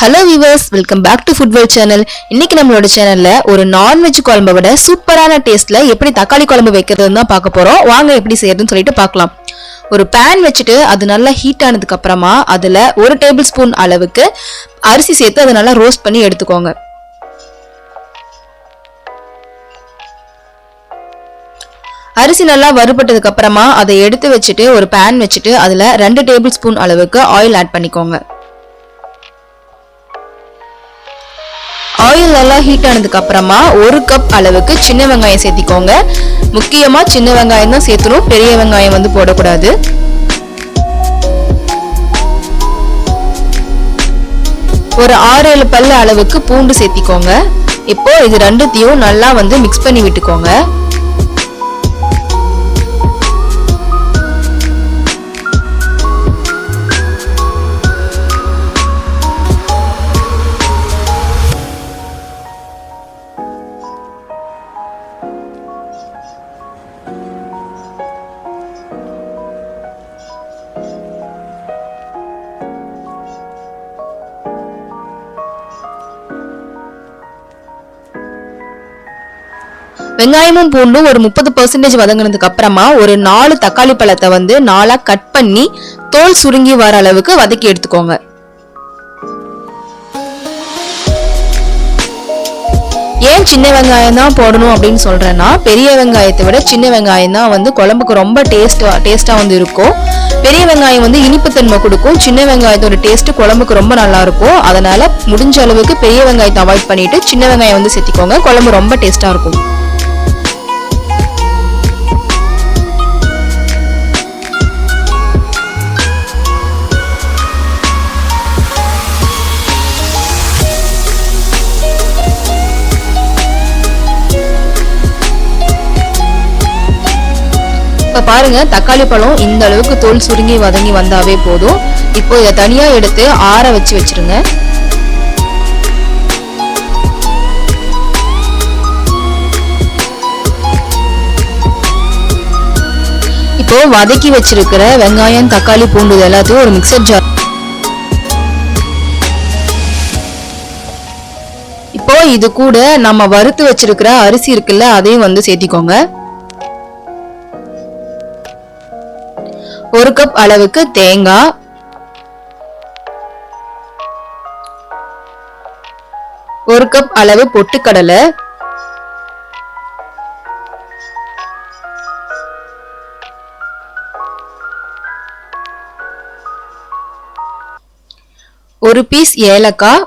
Hello viewers welcome back to ஃபுட்வெல் channel இன்னைக்கு நம்மளோட சேனல்ல ஒரு நான்வெஜ் குழம்பை விட சூப்பரான டேஸ்ட்ல எப்படி தக்காளி குழம்பு வைக்கிறதுன்னு தான் பார்க்க போறோம். வாங்க எப்படி செய்யறதுன்னு சொல்லிட்டு பார்க்கலாம். ஒரு பேன் வச்சுட்டு அது நல்லா ஹீட் ஆனதுக்கு அப்புறமா அதுல ஒரு டேபிள் ஸ்பூன் அளவுக்கு அரிசி சேர்த்து அதை நல்லா ரோஸ்ட் பண்ணி எடுத்துக்கோங்க. அரிசி நல்லா வறுபட்டதுக்கு அப்புறமா அதை எடுத்து வச்சுட்டு ஒரு பேன் வச்சுட்டு அதுல ரெண்டு டேபிள் ஸ்பூன் அளவுக்கு ஆயில் ஆட் பண்ணிக்கோங்க. ஆயில் நல்லா ஹீட் ஆனதுக்கு அப்புறமா ஒரு கப் அளவுக்கு சின்ன வெங்காயம் சேர்த்திக்கோங்க. முக்கியமா சின்ன வெங்காயம் தான் சேர்த்துணும். பெரிய வெங்காயம் வந்து போடக்கூடாது. ஒரு ஆறு ஏழு பல்லு அளவுக்கு பூண்டு சேர்த்திக்கோங்க. இப்போ இது ரெண்டுத்தையும் நல்லா வந்து மிக்ஸ் பண்ணி விட்டுக்கோங்க. வெங்காயமும் பூண்டும் ஒரு முப்பது பர்சன்டேஜ் வதங்கினதுக்கு அப்புறமா ஒரு நாலு தக்காளி பழத்தை வந்து நாலா கட் பண்ணி தோல் சுருங்கி வர அளவுக்கு வதக்கி எடுத்துக்கோங்க. ஏன் சின்ன வெங்காயம் தான் போடணும் அப்படின்னு சொல்றேன்னா பெரிய வெங்காயத்தை விட சின்ன வெங்காயம் தான் வந்து குழம்புக்கு ரொம்ப டேஸ்ட்டாக டேஸ்டா வந்து இருக்கும். பெரிய வெங்காயம் வந்து இனிப்புத்தன்மை கொடுக்கும். சின்ன வெங்காயத்தோட டேஸ்ட் குழம்புக்கு ரொம்ப நல்லா இருக்கும். அதனால முடிஞ்ச அளவுக்கு பெரிய வெங்காயத்தை அவாய்ட் பண்ணிட்டு சின்ன வெங்காயம் வந்து சேர்த்திக்கோங்க. குழம்பு ரொம்ப டேஸ்டா இருக்கும். இப்போ பாருங்க தக்காளி பழம் இந்த அளவுக்கு தோல் சுருங்கி வதங்கி வந்தாவே போதும். இப்போ இதை தனியா எடுத்து ஆற வச்சு வச்சிருங்க. இப்போ வதக்கி வச்சிருக்கிற வெங்காயம் தக்காளி பூண்டு எல்லாத்தையும் ஒரு மிக்சர் ஜார் இப்போ இது கூட நம்ம வறுத்து வச்சிருக்கிற அரிசி இருக்குல்ல அதையும் வந்து சேர்த்திக்கோங்க. ஒரு கப் அளவுக்கு தேங்காய். ஒரு கப் அளவு பொட்டுக்கடலை. ஒரு பீஸ் ஏலக்காய்.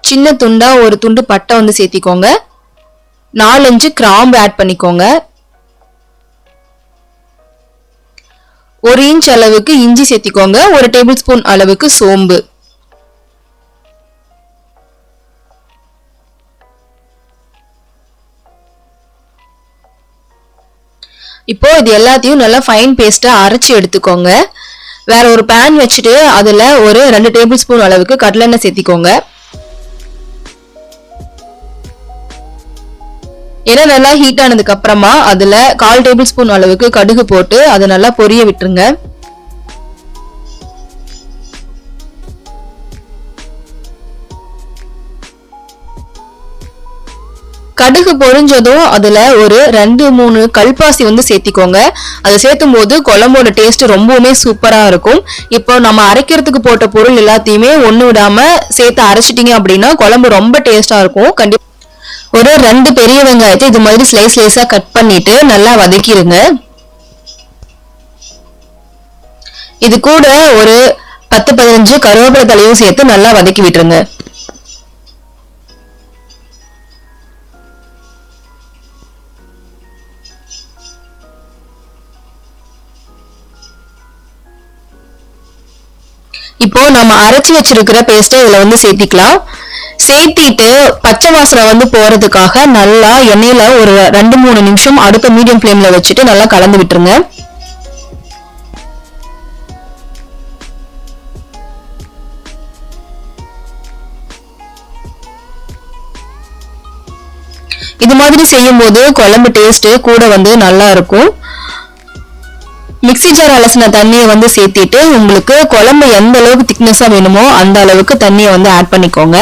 சின்ன துண்டா ஒரு துண்டு பட்டை வந்து சேர்த்திக்கோங்க. நாலஞ்சு கிராம்பு ஆட் பண்ணிக்கோங்க. ஒரு இன்ச் அளவுக்கு இஞ்சி சேர்த்திக்கோங்க. ஒரு டேபிள் ஸ்பூன் அளவுக்கு சோம்பு. இப்போ இது எல்லாத்தையும் நல்லா ஃபைன் பேஸ்ட்டாக அரைச்சி எடுத்துக்கோங்க. வேற ஒரு பேன் வச்சுட்டு அதில் ஒரு ரெண்டு டேபிள் ஸ்பூன் அளவுக்கு கடலெண்ணெய் சேர்த்திக்கோங்க. எண்ணெய் நல்லா ஹீட் ஆனதுக்கு அப்புறமா அதுல கால் டேபிள் ஸ்பூன் அளவுக்கு கடுகு போட்டு அதை நல்லா பொரிய விட்டுருங்க. கடுகு பொரிஞ்சதும் அதுல ஒரு ரெண்டு மூணு கல்பாசி வந்து சேர்த்திக்கோங்க. அதை சேர்த்தும் போது குழம்போட டேஸ்ட் ரொம்பவுமே சூப்பரா இருக்கும். இப்போ நம்ம அரைக்கிறதுக்கு போட்ட பொருள் எல்லாத்தையுமே ஒன்று விடாம சேர்த்து அரைச்சிட்டீங்க அப்படின்னா குழம்பு ரொம்ப டேஸ்டா இருக்கும். கண்டிப்பா ஒரு ரெண்டு பெரிய வெங்காயத்தை இது மாதிரி ஸ்லைஸ் ஸ்லைஸா கட் பண்ணிட்டு நல்லா வதக்கிடுங்க இது கூட ஒரு பத்து பதினஞ்சு கருவேப்பிலை தலையும் சேர்த்து நல்லா வதக்கி விட்டுருங்க. இப்போ நம்ம அரைச்சி வச்சிருக்கிற பேஸ்ட்டை இதுல வந்து சேர்த்திக்கலாம். சேர்த்திட்டு பச்சை வாசனை வந்து போறதுக்காக நல்லா எண்ணெயில ஒரு ரெண்டு மூணு நிமிஷம் அடுத்த மீடியம் ஃப்ளேம்ல வச்சுட்டு நல்லா கலந்து விட்டுருங்க. இது மாதிரி செய்யும்போது குழம்பு டேஸ்ட் கூட வந்து நல்லா இருக்கும். மிக்ஸி ஜார் அலசின தண்ணியை வந்து சேர்த்திட்டு உங்களுக்கு குழம்பு எந்த அளவுக்கு திக்னஸா வேணுமோ அந்த அளவுக்கு தண்ணியை வந்து ஆட் பண்ணிக்கோங்க.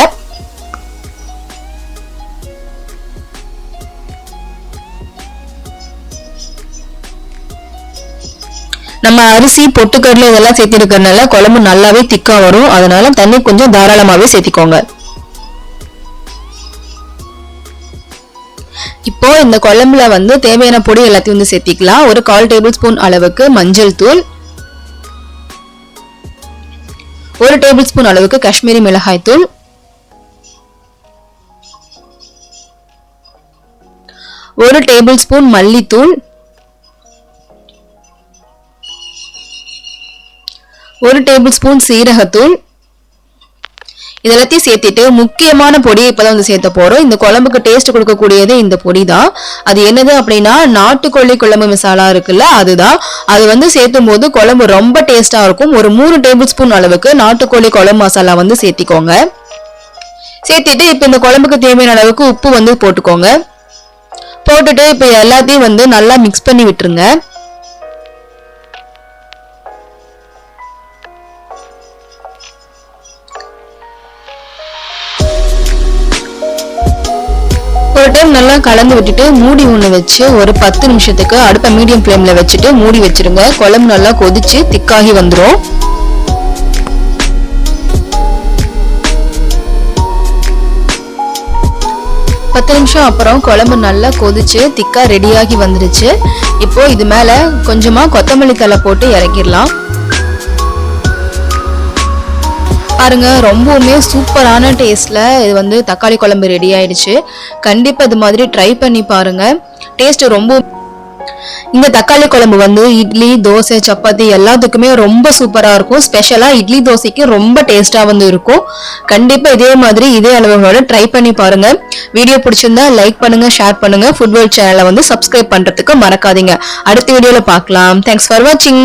நம்ம அரிசி பொட்டுக்கடலை இதெல்லாம் சேர்த்திருக்கறனால குழம்பு நல்லாவே திக்கா வரும். அதனால தண்ணி கொஞ்சம் தாராளமாவே சேர்த்திக்கோங்க. இப்போ இந்த குழம்புல வந்து தேவையான பொடி எல்லாத்தையும் வந்து சேர்த்திக்கலாம். ஒரு கால் டேபிள் ஸ்பூன் அளவுக்கு மஞ்சள் தூள். ஒரு டேபிள் ஸ்பூன் அளவுக்கு காஷ்மீரி மிளகாய் தூள். ஒரு டேபிள் ஸ்பூன் மல்லித்தூள். ஒரு டேபிள் ஸ்பூன் சீரகத்தூள் இதெல்லாத்தையும் சேர்த்துட்டு முக்கியமான பொடியை இப்பதான் வந்து சேர்த்த போகிறோம் இந்த குழம்புக்கு டேஸ்ட் கொடுக்கக்கூடியது இந்த பொடி தான் அது என்னது அப்படின்னா நாட்டுக்கோழி குழம்பு மசாலா இருக்குல்ல அதுதான். அது வந்து சேர்த்தும் போது குழம்பு ரொம்ப டேஸ்ட்டாக இருக்கும். ஒரு மூணு டேபிள் ஸ்பூன் அளவுக்கு நாட்டுக்கோழி குழம்பு மசாலா வந்து சேர்த்திக்கோங்க. சேர்த்துட்டு இப்போ இந்த குழம்புக்கு தேவையான அளவுக்கு உப்பு வந்து போட்டுக்கோங்க. போட்டுட்டு இப்போ எல்லாத்தையும் வந்து நல்லா மிக்ஸ் பண்ணி விட்டுருங்க. நல்லா கலந்து விட்டுட்டு மூடி ஒன்று வச்சு ஒரு பத்து நிமிஷத்துக்கு அடுப்பை மீடியம் ஃப்ளேமில் வச்சுட்டு மூடி வச்சிருங்க. குழம்பு நல்லா கொதிச்சு திக்காகி வந்துடும் பத்து நிமிஷம் அப்புறம் குழம்பு நல்லா கொதிச்சு திக்காக ரெடியாகி வந்துடுச்சு இப்போது இது மேலே கொஞ்சமாக கொத்தமல்லி தலை போட்டு இறக்கிடலாம். பாருங்க ரொம்பவுமே சூப்பரான டேஸ்ட்ல இது வந்து தக்காளி குழம்பு ரெடி ஆயிடுச்சு. கண்டிப்பா இது மாதிரி ட்ரை பண்ணி பாருங்க. டேஸ்ட் ரொம்ப இந்த தக்காளி குழம்பு வந்து இட்லி தோசை சப்பாத்தி எல்லாத்துக்குமே ரொம்ப சூப்பராக இருக்கும். ஸ்பெஷலாக இட்லி தோசைக்கு ரொம்ப டேஸ்ட்டாக வந்து இருக்கும். கண்டிப்பாக இதே மாதிரி இதே அளவுகளோட ட்ரை பண்ணி பாருங்க. வீடியோ பிடிச்சிருந்தா லைக் பண்ணுங்க ஷேர் பண்ணுங்க. ஃபுட்வேல் சேனலை வந்து சப்ஸ்கிரைப் பண்ணுறதுக்கு மறக்காதீங்க. அடுத்த வீடியோவில் பார்க்கலாம் தேங்க்ஸ் ஃபார் வாட்சிங்